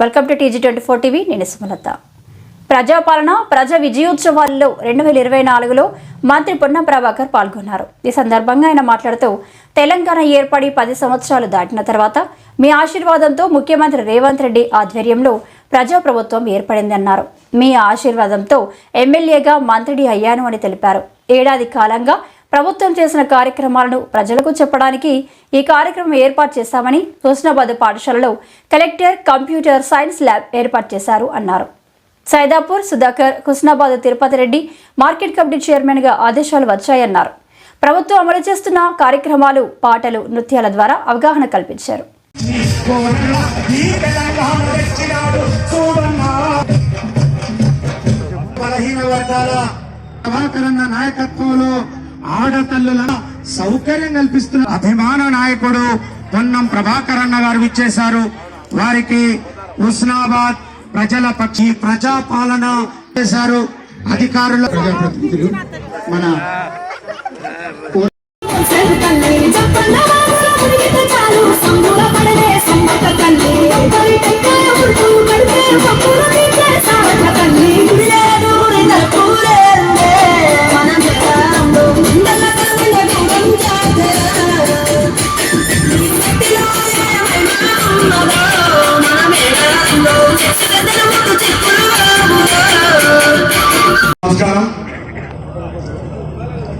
Welcome to TG twenty four TV నేను సుమలత. ప్రజాపాలన ప్రజా విజయోత్సవాల్లో రెండు వేల ఇరవై నాలుగులో మంత్రి పొన్నం ప్రభాకర్ పాల్గొన్నారు. ఈ సందర్భంగా ఆయన మాట్లాడుతూ తెలంగాణ ఏర్పడి పది సంవత్సరాలు దాటిన తర్వాత మీ ఆశీర్వాదంతో ముఖ్యమంత్రి రేవంత్ రెడ్డి ఆధ్వర్యంలో ప్రజాప్రభుత్వం ఏర్పడిందన్నారు. మీ ఆశీర్వాదంతో ఎమ్మెల్యేగా మంత్రిడి అయ్యాను అని తెలిపారు. ఏడాది కాలంగా ప్రభుత్వం చేసిన కార్యక్రమాలను ప్రజలకు చెప్పడానికి ఈ కార్యక్రమం ఏర్పాటు చేశామని హుస్నాబాద్ పాఠశాలలో కలెక్టర్ కంప్యూటర్ సైన్స్ ల్యాబ్ ఏర్పాటు చేశారు అన్నారు. సైదాపూర్ సుధాకర్ హుస్నాబాద్ తిరుపతి రెడ్డి మార్కెట్ కమిటీ చైర్మన్గా ఆదేశాలు వచ్చాయన్నారు. ప్రభుత్వం అమలు చేస్తున్న కార్యక్రమాలు పాటలు నృత్యాల ద్వారా అవగాహన కల్పించారు. నాయకత్వంలో ఆడతల్లుల సౌకర్యం కల్పిస్తున్న అభిమాన నాయకుడు పొన్నం ప్రభాకర్ అన్న గారు ఇచ్చేశారు వారికి హుస్నాబాద్ ప్రజల పక్షి ప్రజాపాలన చేశారు. అధికారుల ప్రజాప్రతినిధులు మన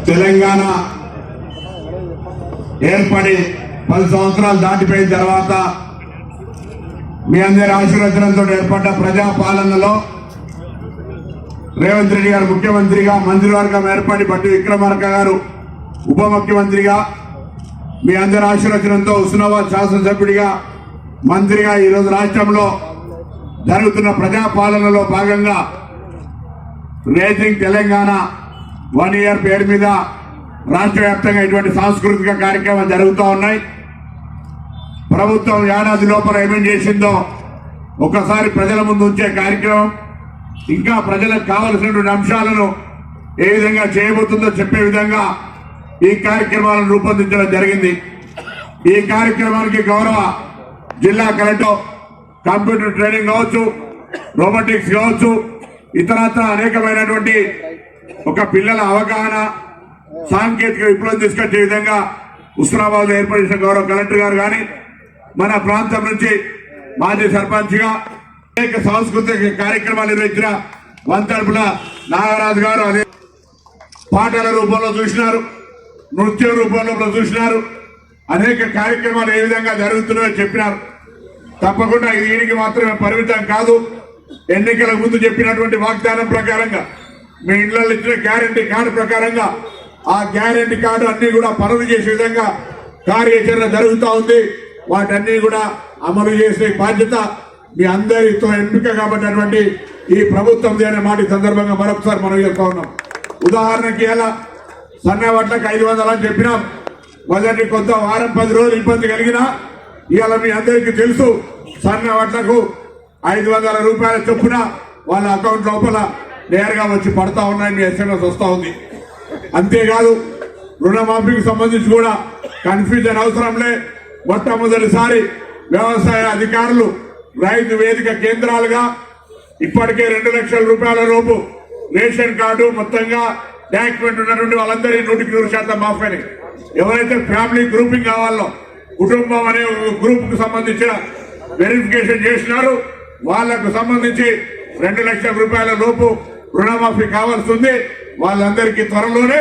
తెలంగాణ ఏర్పడి పది సంవత్సరాలు దాటిపోయిన తర్వాత మీ అందరి ఆశీర్వచనంతో ఏర్పడ్డ ప్రజాపాలనలో రేవంత్ రెడ్డి గారు ముఖ్యమంత్రిగా మంత్రివర్గం ఏర్పడి బట్టి విక్రమార్క గారు ఉప ముఖ్యమంత్రిగా మీ అందరి ఆశీర్వచనంతో హుస్నాబాద్ శాసనసభ్యుడిగా మంత్రిగా ఈరోజు రాష్ట్రంలో జరుగుతున్న ప్రజాపాలనలో భాగంగా రేజింగ్ తెలంగాణ వన్ ఇయర్ పేరు మీద రాష్ట్ర వ్యాప్తంగా ఇటువంటి సాంస్కృతిక కార్యక్రమాలు జరుగుతూ ఉన్నాయి. ప్రభుత్వం ఏడాది లోపల ఏమేం చేసిందో ఒకసారి ప్రజల ముందు ఉంచే కార్యక్రమం ఇంకా ప్రజలకు కావలసినటువంటి అంశాలను ఏ విధంగా చేయబోతుందో చెప్పే విధంగా ఈ కార్యక్రమాలను రూపొందించడం జరిగింది. ఈ కార్యక్రమానికి గౌరవ జిల్లా కలెక్టర్ కంప్యూటర్ ట్రైనింగ్ కావచ్చు రోబోటిక్స్ కావచ్చు ఇతరత్ర అనేకమైనటువంటి ఒక పిల్లల అవగాహన సాంకేతిక విప్లవం తీసుకొచ్చే విధంగా ఉస్మానాబాద్ ఏర్పడిన గౌరవ కలెక్టర్ గారు కానీ మన ప్రాంతం నుంచి మాజీ సర్పంచ్గా అనేక సాంస్కృతిక కార్యక్రమాలు నిర్వహించిన వంతర్పుల నాగరాజు గారు అదే పాటల రూపంలో చూసినారు నృత్యం రూపంలో చూసినారు అనేక కార్యక్రమాలు ఏ విధంగా జరుగుతున్నాయో చెప్పినారు. తప్పకుండా ఇది దీనికి మాత్రమే పరిమితం కాదు ఎన్నికల ముందు చెప్పినటువంటి వాగ్దానం ప్రకారంగా మీ ఇళ్ళలో ఇచ్చిన గ్యారంటీ కార్డు ప్రకారంగా ఆ గ్యారంటీ కార్డు అన్ని కూడా పనులు చేసే విధంగా కార్యాచరణ జరుగుతూ ఉంది. వాటన్ని కూడా అమలు చేసే బాధ్యత మీ అందరితో ఎంపిక కాబట్టినటువంటి ఈ ప్రభుత్వం అనే మాట సందర్భంగా మరొకసారి మనం చెప్తా ఉన్నాం. ఉదాహరణకి ఎలా సన్న వడ్లకు ఐదు వందలు అని చెప్పినాం. మొదటి కొంత వారం పది రోజులు ఇబ్బంది కలిగినా ఇవాళ మీ అందరికీ తెలుసు సన్నవట్లకు ఐదు వందల రూపాయల చొప్పున వాళ్ళ అకౌంట్ లోపల నేరుగా వచ్చి పడతా ఉన్నాయని మీ ఎస్ఎంఎస్ వస్తూ ఉంది. అంతేకాదు రుణమాఫీకి సంబంధించి కూడా కన్ఫ్యూజన్ అవసరంలే. మొట్టమొదటిసారి వ్యవసాయ అధికారులు రైతు వేదిక కేంద్రాలుగా ఇప్పటికే రెండు లక్షల రూపాయల లోపు రేషన్ కార్డు మొత్తంగా డాక్యుమెంట్ ఉన్నటువంటి వాళ్ళందరి నూటికి నూరు శాతం మాఫ్ ఎవరైతే ఫ్యామిలీ గ్రూపింగ్ కావాలో కుటుంబం అనే గ్రూప్కు సంబంధించిన వెరిఫికేషన్ చేసినారు వాళ్ళకు సంబంధించి రెండు లక్షల రూపాయల లోపు రుణమాఫీ కావాల్సింది వాళ్ళందరికీ త్వరలోనే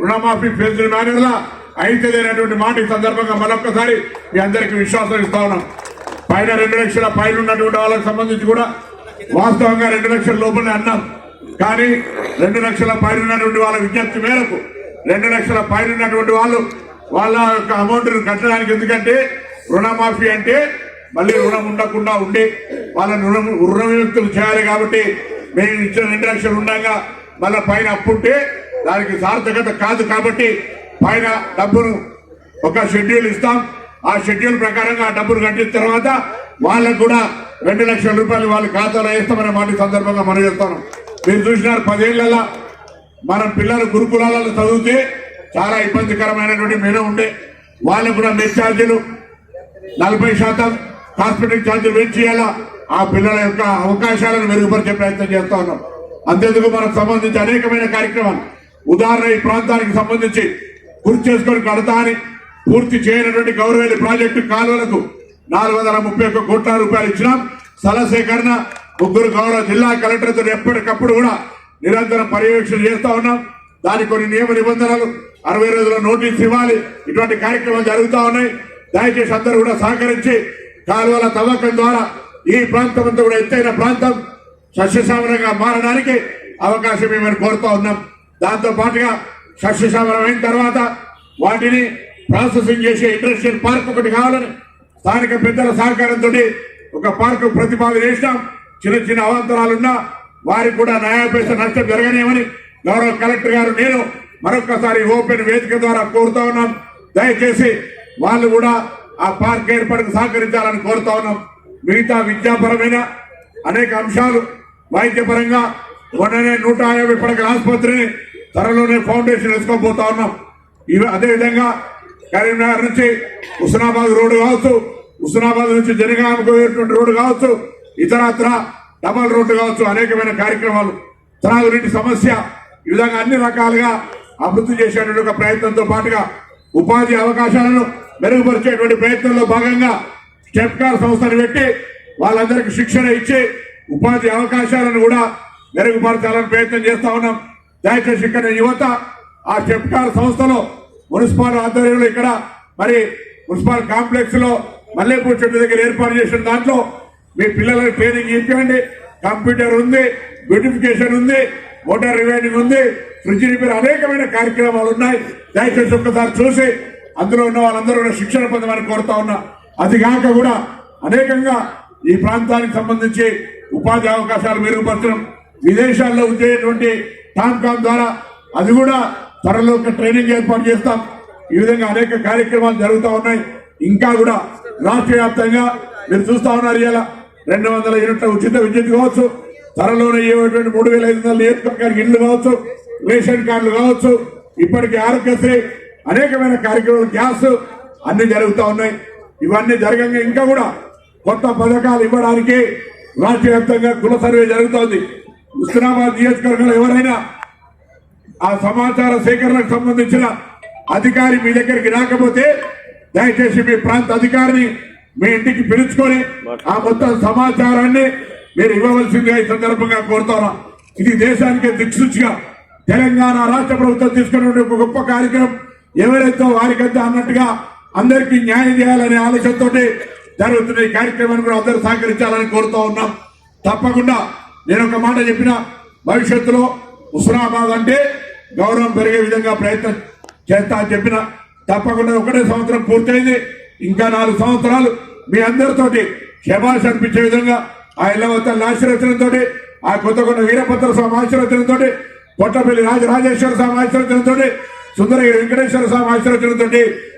రుణమాఫీ ఫెసిల్ మేనర్లా అయితే మాట ఈ సందర్భంగా మరొకసారి మీ అందరికీ విశ్వాసం ఇస్తా ఉన్నాం. పైన రెండు లక్షల పైన ఉన్నటువంటి వాళ్ళకి సంబంధించి కూడా వాస్తవంగా రెండు లక్షల లోపలనే అన్నాం. కానీ రెండు లక్షల పైన ఉన్నటువంటి వాళ్ళ విజ్ఞప్తి మేరకు రెండు లక్షల పైన ఉన్నటువంటి వాళ్ళు వాళ్ళ యొక్క అమౌంట్ను కట్టడానికి ఎందుకంటే రుణమాఫీ అంటే మళ్ళీ రుణం ఉండకుండా ఉండి వాళ్ళని రుణం రుణ విముక్తులు చేయాలి కాబట్టి మేము ఇచ్చిన రెండు లక్షలు ఉండగా మళ్ళీ పైన అప్పుంటే దానికి సార్థకత కాదు కాబట్టి పైన డబ్బును ఒక షెడ్యూల్ ఇస్తాం. ఆ షెడ్యూల్ ప్రకారంగా ఆ డబ్బులు కట్టిన తర్వాత వాళ్ళకు కూడా రెండు లక్షల రూపాయలు వాళ్ళ ఖాతాలో వేస్తామనే మాట సందర్భంగా మనం చెప్తాను. మీరు చూసినారు పదేళ్ళలో మనం పిల్లలు గురుకులాలలో చదివితే చాలా ఇబ్బందికరమైనటువంటి మెను ఉండే. వాళ్ళకు కూడా మెస్ ఛార్జీలు నలభై శాతం హాస్పిటల్ ఛార్జీలు పెంచేయాలా ఆ పిల్లల యొక్క అవకాశాలను మెరుగుపరిచే ప్రయత్నం చేస్తా ఉన్నాం. అంతేందుకు మనకు సంబంధించి అనేకమైన కార్యక్రమాలు. ఉదాహరణ ఈ ప్రాంతానికి సంబంధించి గుర్తు చేసుకొని కడతా అని పూర్తి చేయనటువంటి గౌరవేలి ప్రాజెక్టు కాలువలకు నాలుగు వందల ముప్పై ఒక్క కోట్ల రూపాయలు ఇచ్చినాం. స్థల సేకరణ ముగ్గురు గౌరవ జిల్లా కలెక్టర్తో ఎప్పటికప్పుడు కూడా నిరంతరం పర్యవేక్షణ చేస్తా ఉన్నాం. దానికి కొన్ని నియమ నిబంధనలు అరవై రోజుల నోటీస్ ఇవ్వాలి. ఇటువంటి కార్యక్రమాలు జరుగుతూ ఉన్నాయి. దయచేసి అందరూ కూడా సహకరించి కాలువల తవ్వకం ద్వారా ఈ ప్రాంతం అంతా కూడా ఎత్తైన ప్రాంతం సస్యశ్యామలంగా మారడానికి అవకాశం ఏమని కోరుతా ఉన్నాం. దాంతో పాటుగా సస్యశ్యామలం అయిన తర్వాత వాటిని ప్రాసెసింగ్ చేసే ఇండస్ట్రియల్ పార్క్ ఒకటి కావాలని స్థానిక పెద్దల సహకారంతో ఒక పార్కు ప్రతిపాదన చేసినాం. చిన్న చిన్న అవాంతరాలున్నా వారికి కూడా న్యాయపేస నష్టం జరగనేమని గౌరవ కలెక్టర్ గారు నేను మరొకసారి ఓపెన్ వేదిక ద్వారా కోరుతా ఉన్నాం. దయచేసి వాళ్ళు కూడా ఆ పార్క్ ఏర్పాటుకు సహకరించాలని కోరుతా ఉన్నాం. మిగతా విద్యాపరమైన అనేక అంశాలు వైద్యపరంగా మొన్ననే నూట యాభై పడకల ఆసుపత్రిని త్వరలోనే ఫౌండేషన్ వేసుకోబోతా ఉన్నాం. ఇవి అదేవిధంగా కరీంనగర్ నుంచి హుస్నాబాద్ రోడ్డు కావచ్చు హుస్నాబాద్ నుంచి జనగామకు పోయేటువంటి రోడ్డు కావచ్చు ఇతరత్ర డబల్ రోడ్డు కావచ్చు అనేకమైన కార్యక్రమాలు. త్రాగునీటి సమస్య ఈ విధంగా అన్ని రకాలుగా అభివృద్ధి చేసేటువంటి ఒక ప్రయత్నంతో పాటుగా ఉపాధి అవకాశాలను మెరుగుపరిచేటువంటి ప్రయత్నంలో భాగంగా స్టెప్కార్ సంస్థను పెట్టి వాళ్ళందరికీ శిక్షణ ఇచ్చి ఉపాధి అవకాశాలను కూడా మెరుగుపరచాలని ప్రయత్నం చేస్తా ఉన్నాం. దయచేసి ఇక్కడ యువత ఆ స్టెప్కార్ సంస్థలో మున్సిపల్ ఆధ్వర్యంలో ఇక్కడ మరి మున్సిపల్ కాంప్లెక్స్లో మల్లెపూర్ చెట్టు దగ్గర ఏర్పాటు చేసిన దాంట్లో మీ పిల్లలకు ట్రైనింగ్ ఇప్పించండి కంప్యూటర్ ఉంది బ్యూటిఫికేషన్ ఉంది మోటార్ రివైండింగ్ ఉంది ఫ్రిడ్జ్ రిపేర్ అనేకమైన కార్యక్రమాలు ఉన్నాయి. దయచేసి ఒక్కసారి చూసి అందులో ఉన్న వాళ్ళందరూ శిక్షణ పొందమని కోరుతా ఉన్నా. అదిగాక కూడా అనేకంగా ఈ ప్రాంతానికి సంబంధించి ఉపాధి అవకాశాలు మెరుగుపరచడం విదేశాల్లో ఉండేటువంటి టామ్కామ్ ద్వారా అది కూడా త్వరలో ఒక ట్రైనింగ్ ఏర్పాటు చేస్తాం. ఈ విధంగా అనేక కార్యక్రమాలు జరుగుతూ ఉన్నాయి. ఇంకా కూడా రాష్ట్ర వ్యాప్తంగా మీరు చూస్తా ఉన్నారు ఇలా రెండు వందల యూనిట్ల ఉచిత విద్యుత్ కావచ్చు. త్వరలోనే ఏమైనటువంటి మూడు వేల ఐదు వందల నియోజకవర్గానికి ఇల్లు కావచ్చు రేషన్ కార్డులు కావచ్చు ఇప్పటికీ ఆరోగ్యశ్రీ అనేకమైన కార్యక్రమాలు గ్యాస్ అన్ని జరుగుతూ ఉన్నాయి. ఇవన్నీ జరగంగా ఇంకా కూడా కొత్త పథకాలు ఇవ్వడానికి రాష్ట్ర వ్యాప్తంగా కుల సర్వే జరుగుతోంది. హుస్నాబాద్ నియోజకవర్గంలో ఎవరైనా ఆ సమాచార సేకరణకు సంబంధించిన అధికారి మీ దగ్గరికి రాకపోతే దయచేసి మీ ప్రాంత అధికారిని మీ ఇంటికి పిలుచుకొని ఆ మొత్తం సమాచారాన్ని మీరు ఇవ్వవలసిందిగా ఈ సందర్భంగా కోరుతాను ఇది దేశానికి దిక్సూచిగా తెలంగాణ రాష్ట్ర ప్రభుత్వం తీసుకున్నటువంటి ఒక గొప్ప కార్యక్రమం. ఎవరైతే వారికంతా అన్నట్టుగా అందరికీ న్యాయం చేయాలనే ఆలోచనతో జరుగుతున్న ఈ కార్యక్రమాన్ని కూడా అందరూ సహకరించాలని కోరుతా ఉన్నాం. తప్పకుండా నేను ఒక మాట చెప్పిన భవిష్యత్తులో హుస్నాబాద్ అంటే గౌరవం పెరిగే విధంగా ప్రయత్నం చేస్తా అని చెప్పిన తప్పకుండా ఒకటే సంవత్సరం పూర్తయింది. ఇంకా నాలుగు సంవత్సరాలు మీ అందరితోటి శభాష్ అనిపించే విధంగా ఆ ఇళ్ళవతల ఆశీర్వచనంతో ఆ కొత్తకొండ వీరభద్ర స్వామి ఆశీర్వచనంతో కొట్టపల్లి రాజ రాజేశ్వర స్వామి ఆశీర్వచనంతో సుందరగిరి వెంకటేశ్వర స్వామి ఆశీర్వచనంతో